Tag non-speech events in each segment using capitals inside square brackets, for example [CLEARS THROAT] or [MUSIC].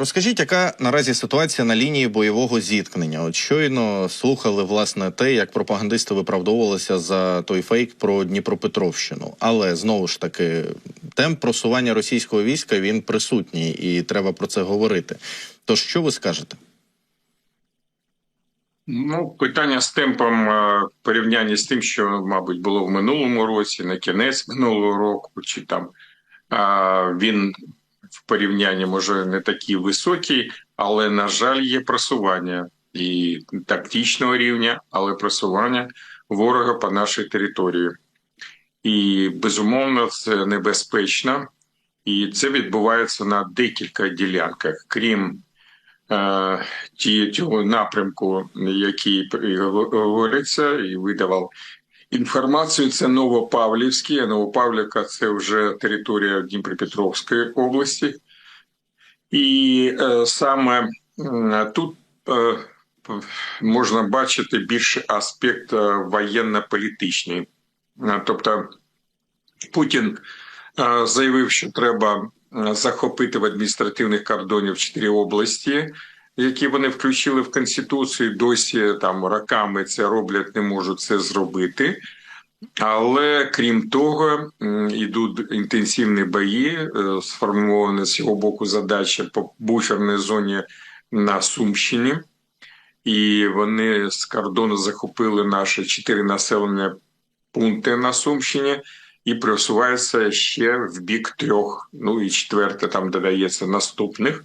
Розкажіть, яка наразі ситуація на лінії бойового зіткнення? От щойно слухали власне те, як пропагандисти виправдовувалися за той фейк про Дніпропетровщину. Але знову ж таки, темп просування російського війська він присутній, і треба про це говорити. Тож що ви скажете? Ну, питання з темпом е, в порівнянні з тим, що, мабуть, було в минулому році, на кінець минулого року, чи там а, він в порівнянні може не такий високий, але, на жаль, є просування і тактичного рівня, але просування ворога по нашій території. І безумовно це небезпечно, і це відбувається на декілька ділянках, крім е, ті, цього напрямку, який говориться, і видавав інформацію. Це Новопавлівський. Новопавлівка це вже територія Дніпропетровської області, і е, саме тут е, можна бачити більше аспект е, воєнно-політичний. Е, Тобто Путін е, заявив, що треба е, захопити в адміністративних кордонів чотири області, які вони включили в конституцію. Досі там роками це роблять, не можуть це зробити. Але крім того, йдуть інтенсивні бої. е, Сформована з його боку задача по буферній зоні на Сумщині, і вони з кордону захопили наші чотири населені пункти на Сумщині і просуваються ще в бік трьох. Ну і четверте там додається наступних.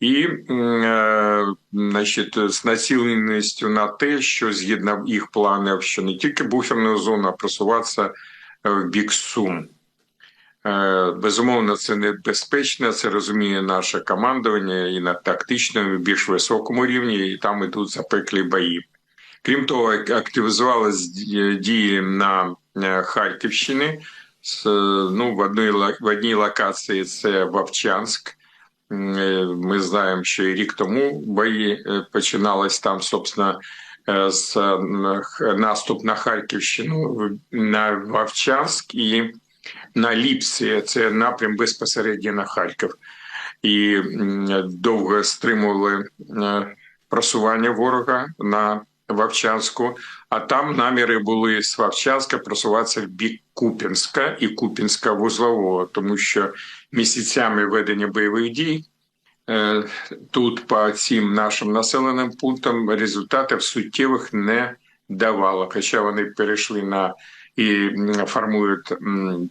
І е, значить, з націленістю на те, що згідно їх планів, що не тільки буферна зона, а просуватися е, в бік Сум. Е, Безумовно, це небезпечно, це розуміє наше командування і на тактичному, і більш високому рівні, і там ідуть запеклі бої. Крім того, ак- активізувалися дії на Харківщині. Ну, в одній в одній локації це Вовчанськ. Ми знаємо, що і рік тому бої е, починались там, собственно, з е, наступ на Харківщину на Вовчанськ і на Ліпсі. Це напрям безпосередньо на Харків. І довго стримували просування ворога на Вовчанську, а там наміри були з Вовчанська просуватися в бік Купінська і Купінська вузлового, тому що місяцями ведення бойових дій е, тут по цим нашим населеним пунктам результатів суттєвих не давало. Хоча вони перейшли на і формують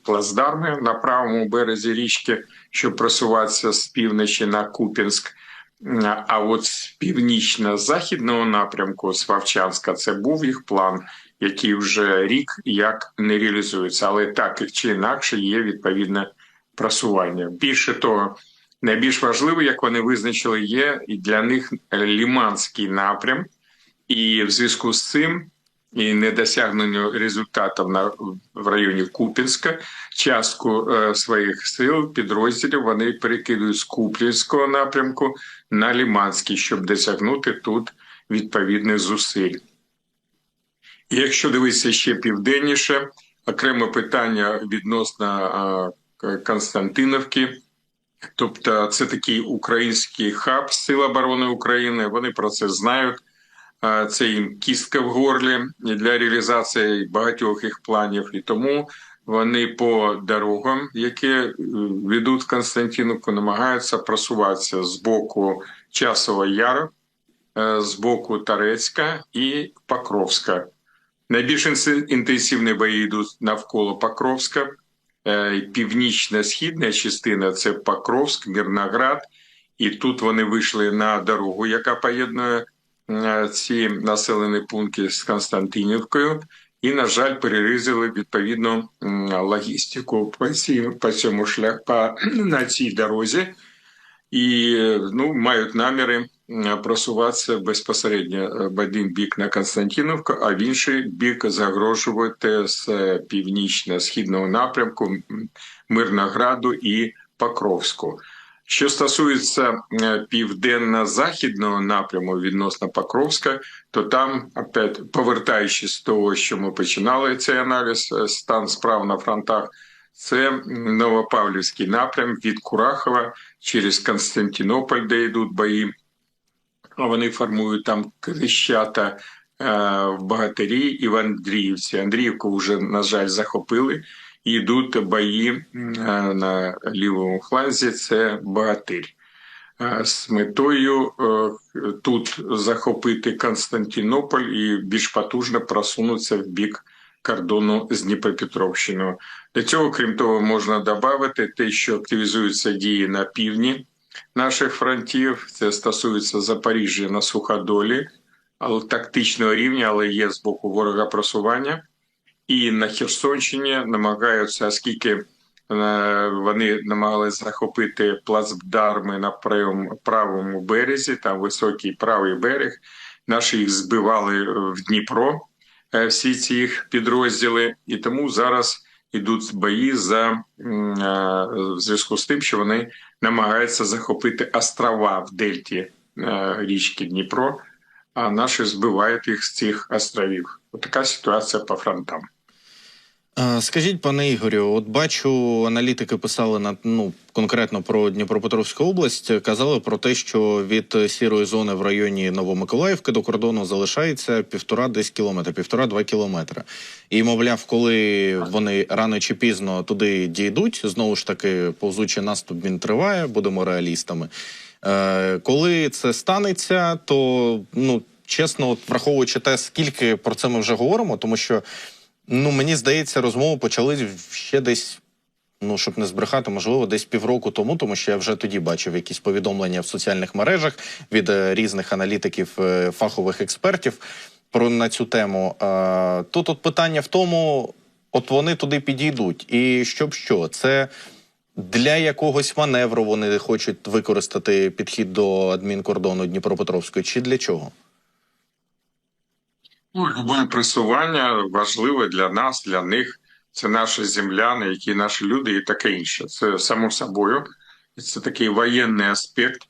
плацдарми на правому березі річки, щоб просуватися з півночі на Купінськ. А от з північно-західного напрямку з Вовчанська це був їх план, який вже рік як не реалізується, але так чи інакше є відповідне просування. Більше того, найбільш важливо, як вони визначили, є і для них ліманський напрям, і в зв'язку з цим і недосягненню результатів на в районі Купінська частку е, своїх сил підрозділів вони перекидують з Куп'янського напрямку на Ліманський, щоб досягнути тут відповідних зусиль. Якщо дивитися ще південніше, окреме питання відносно е, Константиновки. Тобто, це такий український хаб Сил оборони України. Вони про це знають. Це їм кістка в горлі для реалізації багатьох їх планів, і тому вони по дорогам, які е, ведуть в Константиновку, намагаються просуватися з боку Часова Яру, е, з боку Тарецька і Покровська. Найбільш інтенсивні бої йдуть навколо Покровська. Е, Північна-східна частина це Покровськ, Мірноград, і тут вони вийшли на дорогу, яка поєднує ці населені пункти з Константинівкою, і, на жаль, перерізали відповідну логістику по, цій, по цьому шлях по, [CLEARS THROAT] на цій дорозі, і е, ну, мають наміри просуватися безпосередньо е, в один бік на Константинівку, а в інший бік загрожувати з е, північно-східного напрямку Мирнограду і Покровську. Що стосується е, південно-західного напряму відносно Покровська, то там, опять повертаючись з того, що ми починали цей аналіз, е, стан справ на фронтах, це Новопавлівський напрям від Курахова через Константинополь, де йдуть бої. Вони формують там крещата е, в Багатирі і в Андріївці. Андріївку вже, на жаль, захопили. Йдуть бої е, на лівому фланзі. Це Багатирь. Е, З метою е, тут захопити Константинополь і більш потужно просунутися в бік кордону з Дніпропетровщиною. Для цього, крім того, можна додати те, що активізуються дії на півдні наших фронтів. Це стосується Запоріжжя на суходолі, але тактичного рівня, але є з боку ворога просування. І на Херсонщині намагаються, оскільки е, вони намагалися захопити плацдарми на правому, березі, там високий правий берег. Наші їх збивали в Дніпро, е, всі ці їх підрозділи, і тому зараз йдуть бої за е, в зв'язку з тим, що вони намагаються захопити острова в дельті е, річки Дніпро, а наші збивають їх з цих островів. Така ситуація по фронтам. Скажіть, пане Ігорю, от бачу, аналітики писали на ну конкретно про Дніпропетровську область. Казали про те, що від сірої зони в районі Новомиколаївки до кордону залишається півтора десь кілометра, півтора-два кілометри. І мовляв, коли вони рано чи пізно туди дійдуть, знову ж таки, повзучий наступ він триває, будемо реалістами. Е, коли це станеться, то ну чесно, от враховуючи те, скільки про це ми вже говоримо, тому що. Ну, мені здається, розмову почали ще десь, ну щоб не збрехати, можливо, десь півроку тому, тому що я вже тоді бачив якісь повідомлення в соціальних мережах від е, різних аналітиків, е, фахових експертів про на цю тему. Тут от питання в тому, от вони туди підійдуть, і щоб що, це. Для якогось маневру вони хочуть використати підхід до адмінкордону Дніпропетровської, чи для чого? Ну, любе пресування важливе для нас, для них. Це наші земляни, які наші люди, і таке інше. Це само собою. Це такий воєнний аспект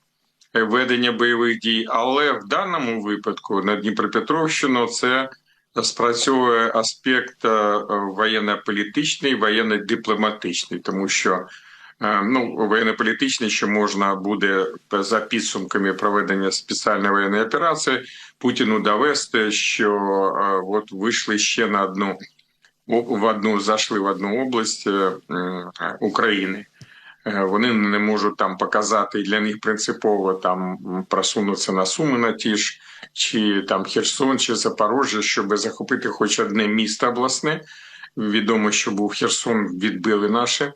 е, ведення бойових дій. Але в даному випадку на Дніпропетровщину це спрацьовує аспект е, воєнно-політичний, воєнно-дипломатичний, тому що ну, воєнно-політичний, що можна буде за підсумками проведення спеціальної воєнної операції Путіну довести, що е, от вийшли ще на одну в одну зайшли в одну область е, України. Е, Вони не можуть там показати для них принципово там просунутися на Суми на ті ж, чи там Херсон, чи Запорожжя, щоб захопити хоч одне місто обласне. Відомо, що був Херсон, відбили наші,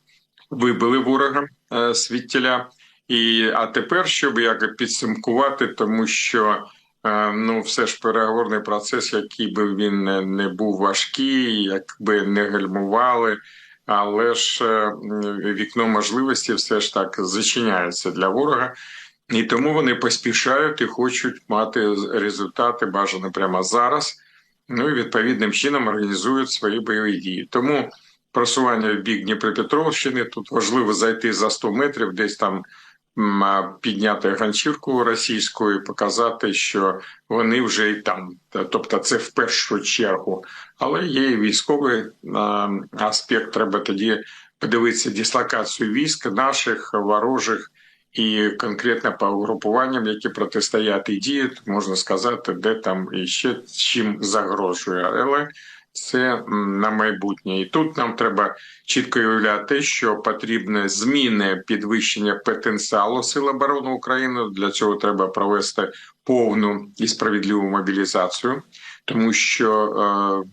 вибили ворога е, світіля. І а тепер, щоб як підсумкувати, тому що Е, Ну, все ж переговорний процес, який би він не, не був важкий, якби не гальмували, але ж е, вікно можливості все ж так зачиняється для ворога, і тому вони поспішають і хочуть мати результати бажано прямо зараз. Ну і відповідним чином організують свої бойові дії. Тому просування в бік Дніпропетровщини тут важливо зайти за 100 метрів, десь там підняти ганчірку російську і показати, що вони вже і там. Тобто, це в першу чергу. Але є і військовий аспект. Треба тоді подивитися дислокацію військ наших ворожих. І конкретно по угрупуванням, які протистоять і діють, можна сказати, де там і ще чим загрожує. Але це на майбутнє. І тут нам треба чітко уявляти, що потрібне зміни підвищення потенціалу Сил оборони України. Для цього треба провести повну і справедливу мобілізацію, тому що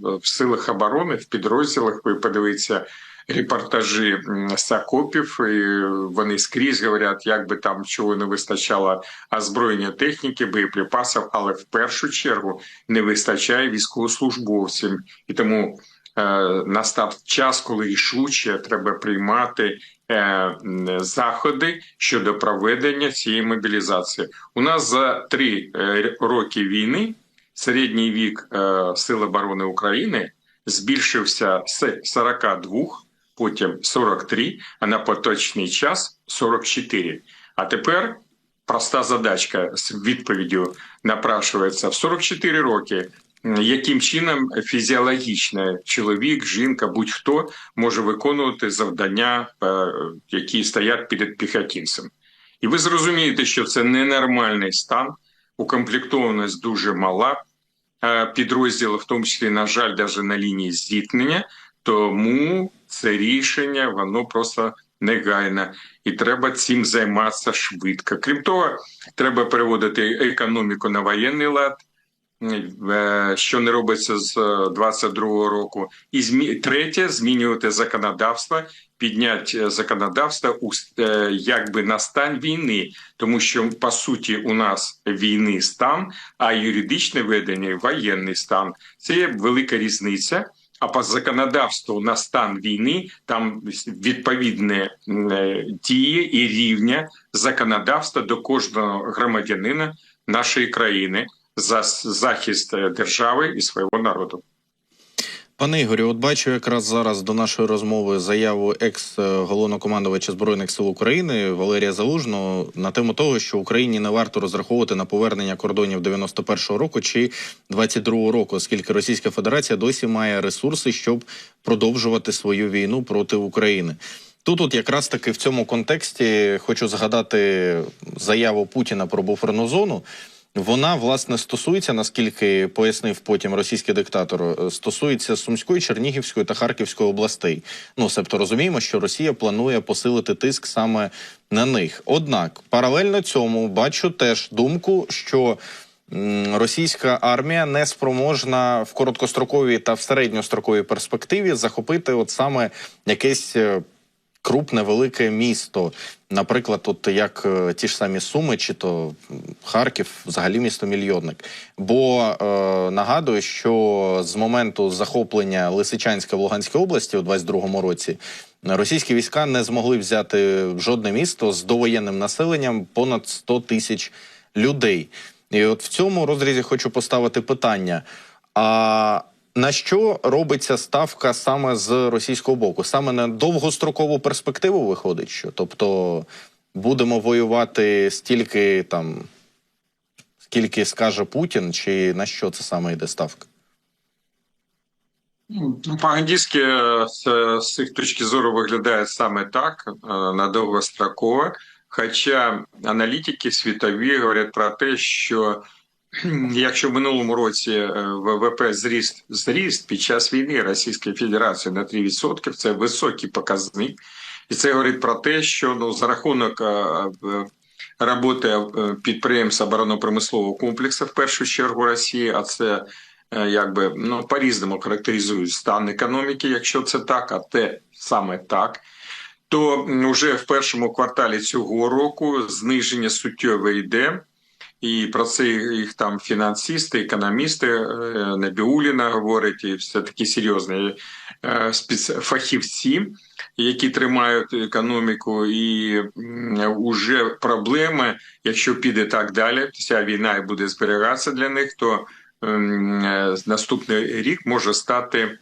е, в силах оборони в підрозділах ви подивіться. Репортажі з окопів, і вони скрізь говорять, як би там чого не вистачало озброєння техніки, боєприпасів, але в першу чергу не вистачає військовослужбовців, і тому е, настав час, коли рішуче треба приймати е, заходи щодо проведення цієї мобілізації. У нас за три е, роки війни середній вік Сил оборони України збільшився з 42, потім 43, а на поточний час 44. А тепер проста задачка з відповіддю напрашується в 44 роки. Яким чином фізіологічно чоловік, жінка, будь-хто може виконувати завдання, е, які стоять перед піхотинцем? І ви зрозумієте, що це ненормальний стан, укомплектованість дуже мала е, підрозділів, в тому числі, на жаль, навіть на лінії зіткнення. Тому це рішення воно просто негайне, і треба цим займатися швидко. Крім того, треба переводити економіку на воєнний лад. е, Що не робиться з 22-го року, і змі... третє змінювати законодавство, підняти законодавство у е, якби на стан війни, тому що по суті у нас війни стан, а юридичне ведення воєнний стан. Це є велика різниця. А по законодавству на стан війни там відповідне м, е, дії і рівня законодавства до кожного громадянина нашої країни за захист е, держави і свого народу. Пане Ігорю, от бачу якраз зараз до нашої розмови заяву екс-головнокомандувача збройних сил України Валерія Залужного на тему того, що Україні не варто розраховувати на повернення кордонів 91-го року чи 22-го року, оскільки Російська Федерація досі має ресурси, щоб продовжувати свою війну проти України. Тут, от якраз таки в цьому контексті хочу згадати заяву Путіна про буферну зону. Вона власне стосується, наскільки пояснив потім російський диктатор, е, стосується Сумської, Чернігівської та Харківської областей. Ну, себто розуміємо, що Росія планує посилити тиск саме на них. Однак, паралельно цьому бачу теж думку, що російська армія не спроможна в короткостроковій та в середньостроковій перспективі захопити от саме якесь. Крупне велике місто, наприклад, от як е, ті ж самі Суми, чи то Харків, взагалі місто мільйонник. Бо е, нагадую, що з моменту захоплення Лисичанська в Луганській області у 22-му році російські війська не змогли взяти жодне місто з довоєнним населенням понад 100 тисяч людей. І от в цьому розрізі хочу поставити питання. А на що робиться ставка саме з російського боку? Саме на довгострокову перспективу виходить, що тобто будемо воювати стільки там, скільки скаже Путін, чи на що це саме йде ставка? Ну, По-англійськи е, з, їх точки зору виглядає саме так е, на довгострокове. Хоча аналітики світові говорять про те, що якщо в минулому році е, ВВП зріс зріс під час війни Російської Федерації на 3%, це високий показник, і це говорить про те, що ну за рахунок е, роботи е, підприємств оборонно-промислового комплексу в першу чергу Росії, а це якби ну по-різному характеризують стан економіки, якщо це так, а те саме так. То вже в першому кварталі цього року зниження суттєве йде, і про це їх там фінансисти, економісти е, Набіуліна говорить, і все такі серйозні е, фахівці, які тримають економіку, і м, уже проблеми, якщо піде так далі, ця війна і буде зберігатися для них, то ем, е, наступний рік може стати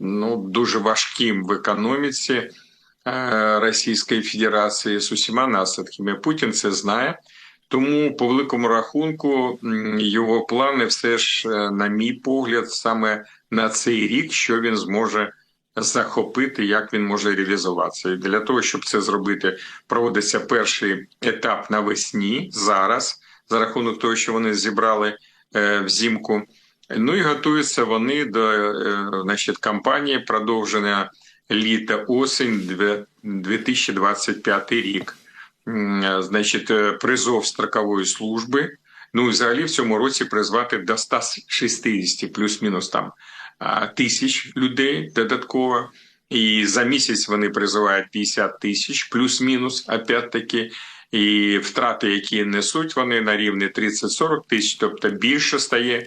ну, дуже важким в економіці Російської Федерації з усіма наслідками. Путін це знає. Тому, по великому рахунку, його плани все ж, е, на мій погляд, саме на цей рік, що він зможе захопити, як він може реалізуватися. І для того, щоб це зробити, проводиться перший етап навесні зараз, за рахунок того, що вони зібрали е, взимку. Ну і готуються вони до е, значить, кампанії продовження літа осінь две- 2025 рік. Е, Значить, е, призов строкової служби. Ну, і взагалі в цьому році призвати до 160 плюс-мінус там тисяч людей додатково. І за місяць вони призивають 50 тисяч, плюс-мінус, опять-таки. І втрати, які несуть вони на рівні 30-40 тисяч, тобто більше стає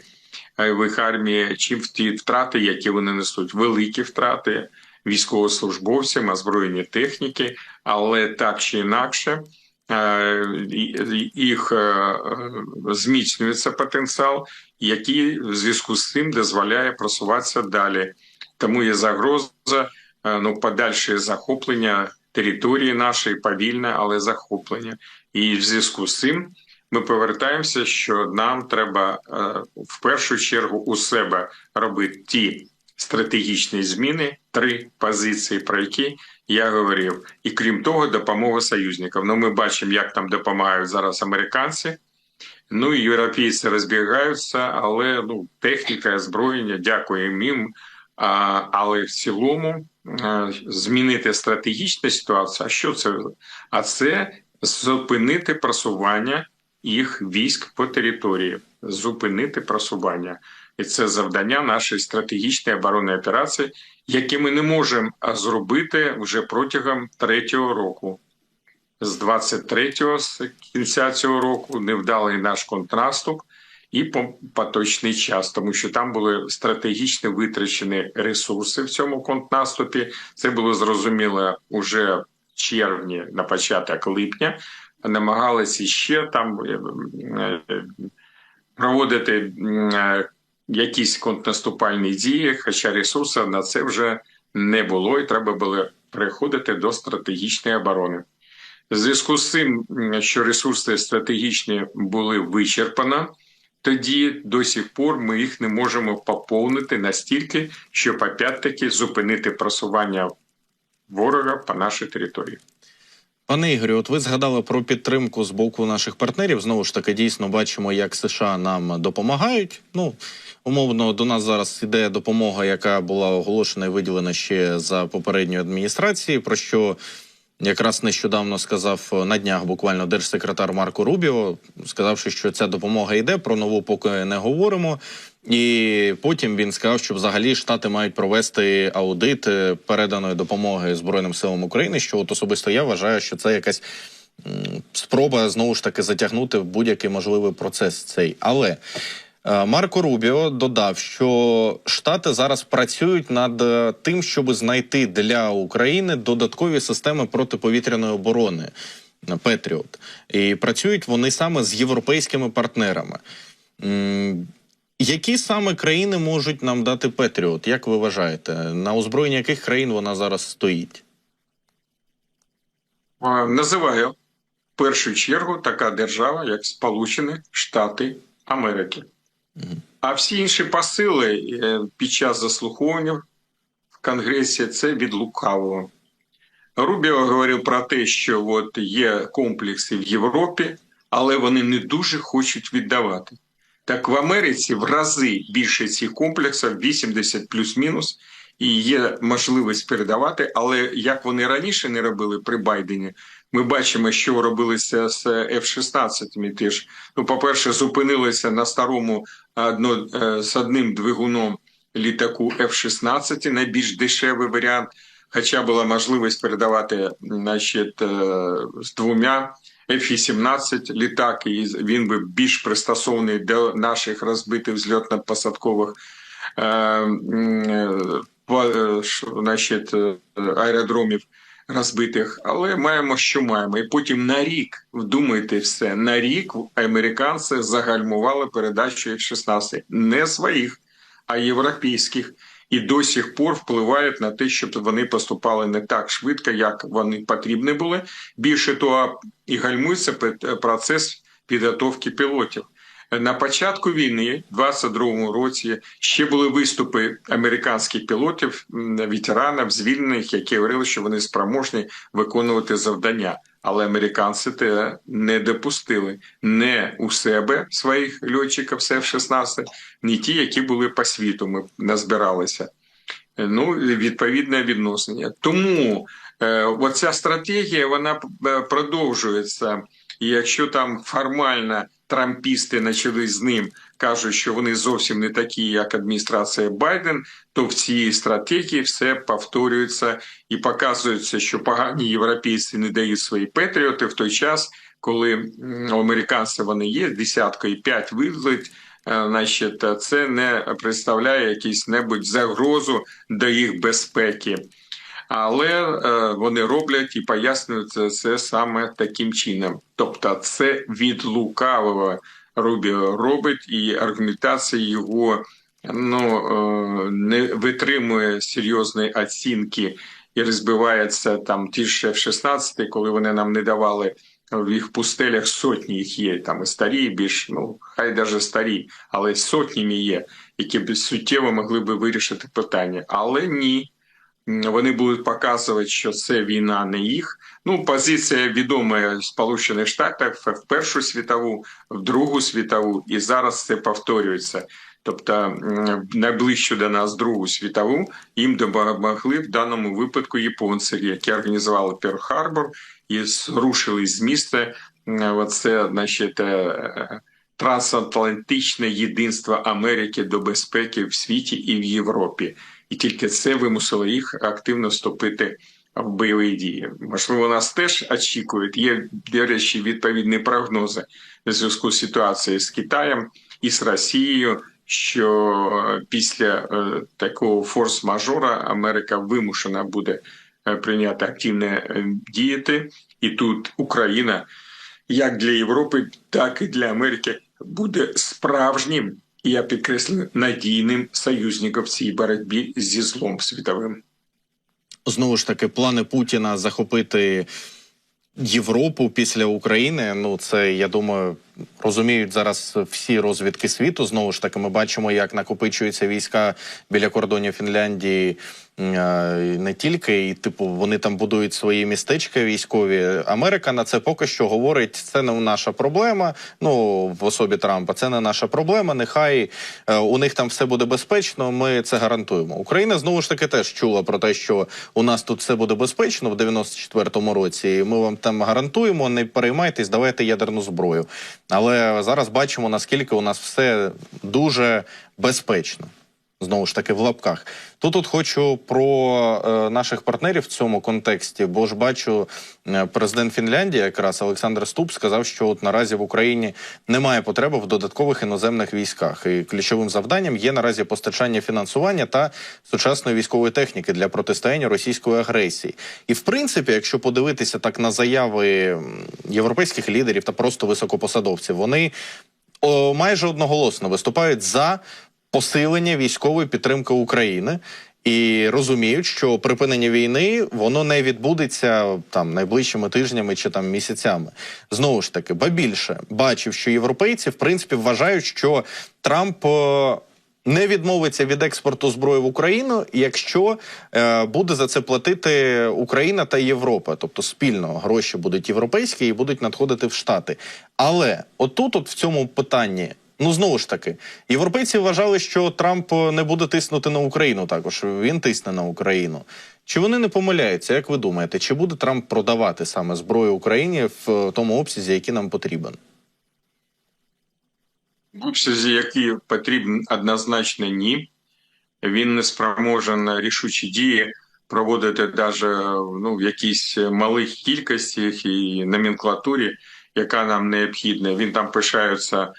е, в їх армії, чим в ті втрати, які вони несуть. Великі втрати військовослужбовцям, озброєні техніки, але так чи інакше. е, їх е, зміцнюється потенціал, який в зв'язку з цим дозволяє просуватися далі. Тому є загроза е, ну, подальше захоплення території нашої повільне, але захоплення. І в зв'язку з цим ми повертаємося, що нам треба в першу чергу у себе робити ті стратегічні зміни, три позиції, про які я говорив. І крім того, допомога союзникам. Ну, ми бачимо, як там допомагають зараз американці. Ну і європейці розбігаються, але ну, техніка, озброєння, дякуємо їм. А, але в цілому а, змінити стратегічну ситуацію. А що це? А це зупинити просування їх військ по території, зупинити просування. І це завдання нашої стратегічної оборонної операції, які ми не можемо зробити вже протягом третього року. З 23-го, з кінця цього року, невдалий наш контрнаступ і по поточний час, тому що там були стратегічно витрачені ресурси в цьому контрнаступі. Це було зрозуміло уже в червні, на початок липня. Намагалися ще там е, е, проводити е, якісь контрнаступальні дії, хоча ресурсів на це вже не було, і треба було переходити до стратегічної оборони. В зв'язку з цим, що ресурси стратегічні були вичерпано, тоді до сих пор ми їх не можемо поповнити настільки, щоб опять-таки зупинити просування ворога по нашій території. Пане Ігорю, от ви згадали про підтримку з боку наших партнерів. Знову ж таки, дійсно бачимо, як США нам допомагають. Ну умовно, до нас зараз іде допомога, яка була оголошена і виділена ще за попередньої адміністрації. Про що якраз нещодавно сказав на днях буквально держсекретар Марко Рубіо, сказавши, що ця допомога йде. Про нову поки не говоримо. І потім він сказав, що взагалі штати мають провести аудит е, переданої допомоги Збройним силам України. Що от особисто я вважаю, що це якась спроба знову ж таки затягнути будь-який можливий процес цей. Але е, Марко Рубіо додав, що Штати зараз працюють над е, тим, щоб знайти для України додаткові системи протиповітряної оборони Петріот. І працюють вони саме з європейськими партнерами. Які саме країни можуть нам дати Петріот? Як ви вважаєте, на озброєнні яких країн вона зараз стоїть? Е, Називаю в першу чергу така держава, як Сполучені Штати Америки. А всі інші посили е, під час заслуховування в Конгресі це від лукавого. Рубіо говорив про те, що от є комплекси в Європі, але вони не дуже хочуть віддавати. Так в Америці в рази більше цих комплексів 80 плюс-мінус, і є можливість передавати. Але як вони раніше не робили при Байдені, ми бачимо, що робилося з F-16 теж. Ну, по-перше, зупинилися на старому одно, е, з одним двигуном літаку F-16, найбільш дешевий варіант. Хоча була можливість передавати значить, е, з двома F-18 літак, і він би більш пристосований до наших розбитих зльотно-посадкових е, е, по- е, ш- значить, е, аеродромів розбитих. Але маємо, що маємо. І потім на рік, вдумайте все, на рік американці загальмували передачу F-16. Не своїх, а європейських. І до сих пор впливають на те, щоб вони поступали не так швидко, як вони потрібні були. Більше того, і гальмується процес підготовки пілотів. На початку війни, в 22-му році, ще були виступи американських пілотів, ветеранів, звільнених, які говорили, що вони спроможні виконувати завдання. Але американці те не допустили не у себе своїх льотчиків з F-16, ні ті, які були по світу. Ми назбиралися. Ну, відповідне відношення. Тому е, оця стратегія вона е, продовжується. І якщо там формально трампісти почали з ним, кажуть, що вони зовсім не такі, як адміністрація Байден, то в цій стратегії все повторюється і показується, що погані європейці не дають свої патріоти в той час, коли американців вони є, десятка і п'ять вивезуть, е, значить, це не представляє якісь небудь загрозу до їх безпеки. Але е, вони роблять і пояснюють це, саме таким чином. Тобто, це від лукавого Рубіо робить, і аргументація його ну, е, не витримує серйозної оцінки і розбивається там ті ж F-16, коли вони нам не давали в їх пустелях сотні їх є, там і старі, і більш, ну, хай навіть старі, але сотнями є, які б суттєво могли би вирішити питання. Але ні. Вони будуть показувати, що це війна не їх. Ну, позиція відома Сполучених Штатів в Першу світову, в Другу світову, і зараз це повторюється. Тобто найближчу до нас Другу світову їм допомогли в даному випадку японці, які організували Перл-Харбор і зрушили з міста. Оце, значить, е, трансатлантичне єдинство Америки до безпеки в світі і в Європі, і тільки це вимусило їх активно вступити в бойові дії. Можливо, нас теж очікують. Є до речі, відповідні прогнози в зв'язку з ситуацією з Китаєм і з Росією. Що е, після е, такого форс-мажора Америка вимушена буде е, прийняти активне діяти, і тут Україна як для Європи, так і для Америки буде справжнім, я підкреслю, надійним союзником в цій боротьбі зі злом світовим. Знову ж таки, плани Путіна захопити Європу після України. Ну це я думаю, розуміють зараз всі розвідки світу. Знову ж таки, ми бачимо, як накопичуються війська біля кордонів Фінляндії. е, Не тільки і типу вони там будують свої містечка військові. Америка на це поки що говорить: це не наша проблема. Ну в особі Трампа це не наша проблема. Нехай е, у них там все буде безпечно. Ми це гарантуємо. Україна знову ж таки теж чула про те, що у нас тут все буде безпечно в 94-му році. і Ми вам там гарантуємо. Не переймайтесь, давайте ядерну зброю. Але зараз бачимо наскільки у нас все дуже безпечно. Знову ж таки, в лапках. Тут от хочу про е, наших партнерів в цьому контексті, бо ж бачу, е, президент Фінляндії, якраз Олександр Ступ, сказав, що от наразі в Україні немає потреби в додаткових іноземних військах. І ключовим завданням є наразі постачання фінансування та сучасної військової техніки для протистояння російської агресії. І в принципі, якщо подивитися так на заяви європейських лідерів та просто високопосадовців, вони майже одноголосно виступають за посилення військової підтримки України. І розуміють, що припинення війни воно не відбудеться там найближчими тижнями чи там місяцями. Знову ж таки, ба більше бачив, що європейці в принципі вважають, що Трамп е, не відмовиться від експорту зброї в Україну, якщо е, буде за це платити Україна та Європа, тобто спільно гроші будуть європейські і будуть надходити в Штати. Але отут, от в цьому питанні. Ну знову ж таки, європейці вважали, що Трамп не буде тиснути на Україну. Також він тисне на Україну. Чи вони не помиляються? Як ви думаєте, чи буде Трамп продавати саме зброю Україні в тому обсязі, який нам потрібен? В обсязі, який потрібен однозначно ні. Він не спроможен рішучі дії проводити навіть ну, в якійсь малих кількостях і номенклатурі, яка нам необхідна. Він там пишається е,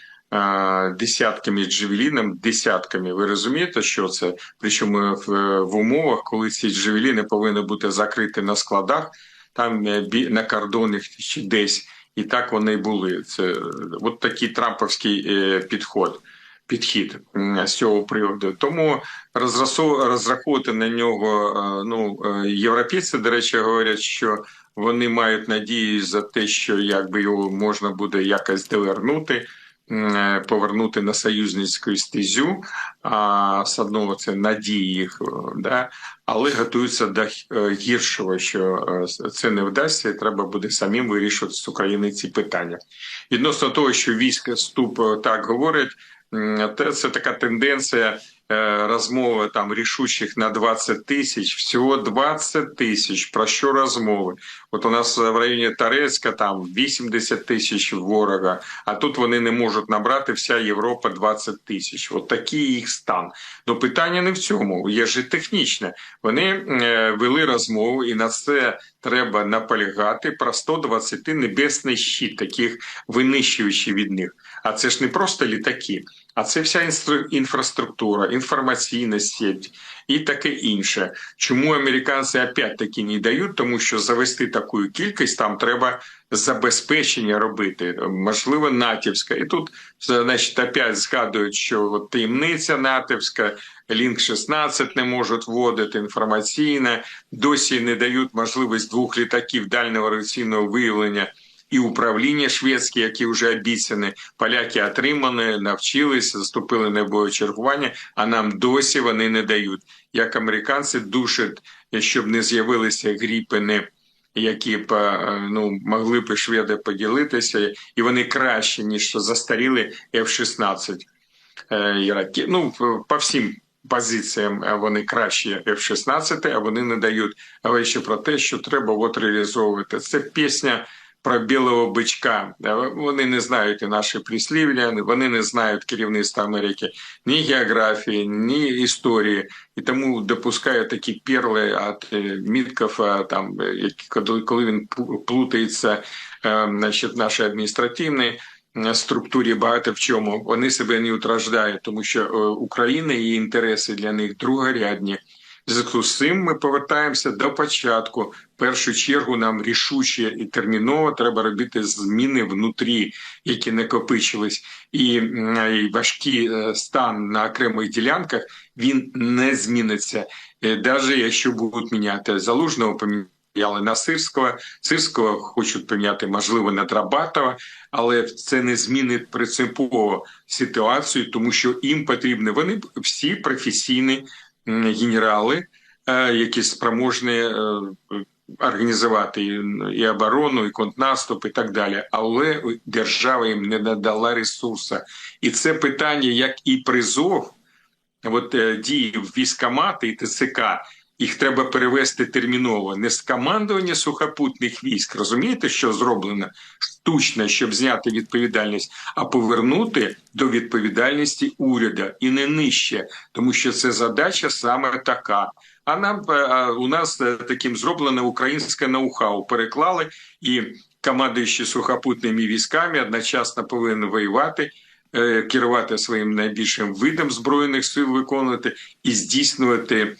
десятками джевелінів, десятками. Ви розумієте, що це? Причому в, в умовах, коли ці джевеліни повинні бути закриті на складах, там е, на кордонах чи десь. І так вони й були. Це е, от такий трамповський е, підход. Підхід з цього приводу, тому розраховувати на нього. е, Ну е, європейці, до речі, говорять, що вони мають надію за те, що якби його можна буде якось довернути, е, повернути на союзницьку стезю. А з одного це надії їх, е, да, але готуються до е, гіршого, що е, це не вдасться, і треба буде самим вирішувати з України ці питання. Відносно того, що військ ступ е, так говорять, те це така тенденція. Е, Розмови там рішучих на 20 тисяч, всього 20 тисяч. Про що розмови? От у нас в районі Тарецька там 80 тисяч ворога, а тут вони не можуть набрати вся Європа 20 тисяч. От такий їх стан. Ну питання не в цьому, є ж і технічне. Вони е, вели розмову, і на це треба наполягати про 120 небесний щит, таких винищуючих від них. А це ж не просто літаки, а це вся інфраструктура, інформаційна сеть і таке інше. Чому американці опять-таки не дають? Тому що завести таку кількість там треба забезпечення робити, можливо, натівська. І тут, значить, опять згадують, що от таємниця натівська, Лінк 16 не можуть вводити інформаційне, досі не дають можливість двох літаків дальнього радіаційного виявлення і управління шведське, які вже обіцяні. Поляки отримали, навчилися, заступили на боєчергування, а нам досі вони не дають. Як американці душать щоб не з'явилися гріпини, які б е, ну, могли б шведи поділитися, і вони краще, ніж застаріли F-16 е, і Ну, по всім позиціям е, вони кращі F-16, а вони не дають речі про те, що треба от реалізовувати. Це пісня про білого бичка. Е, Вони не знають і наші прислів'я, вони не знають керівництва Америки ні географії, ні історії, і тому допускають такі перли від е, там е, які коли- він плутається, значить, наші адміністративні е, структурі багато в чому вони себе не утраждають, тому що Україна і інтереси для них другорядні. Зв'язку з цим ми повертаємося до початку. В першу чергу нам рішуче і терміново треба робити зміни внутрі, які накопичились, і, важкий е, стан на окремих ділянках він не зміниться, навіть якщо будуть міняти залужного поміняли на Сирського, Сирського хочуть поміняти, можливо, на Драбатова, але це не змінить принципово ситуацію, тому що їм потрібно вони всі професійні генерали, е, які спроможні е, організувати і- оборону, і контрнаступ, і так далі. Але держава їм не надала ресурсу. І це питання, як і призов, от е, дії військкомати і ТЦК. Їх треба перевести терміново не з командування сухопутних військ. Розумієте, що зроблено штучно, щоб зняти відповідальність, а повернути до відповідальності уряду і не нижче, тому що це задача саме така. А нам е, а у нас е, таким зроблено українське ноу-хау. Переклали і командуючи сухопутними військами одночасно повинен воювати. е, Керувати своїм найбільшим видом збройних сил, виконувати і здійснювати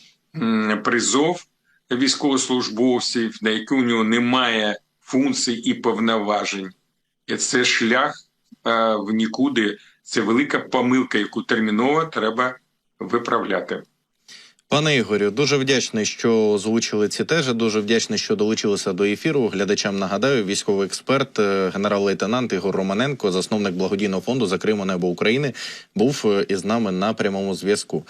призов військовослужбовців, на які у нього немає функцій і повноважень. І це шлях е, в нікуди. Це велика помилка, яку терміново треба виправляти. Пане Ігорю, дуже вдячний, що озвучили ці тежі. Дуже вдячний, що долучилися до ефіру. Глядачам нагадаю, військовий експерт, е, генерал-лейтенант Ігор Романенко, засновник благодійного фонду за Криму небо України, був е, із нами на прямому зв'язку.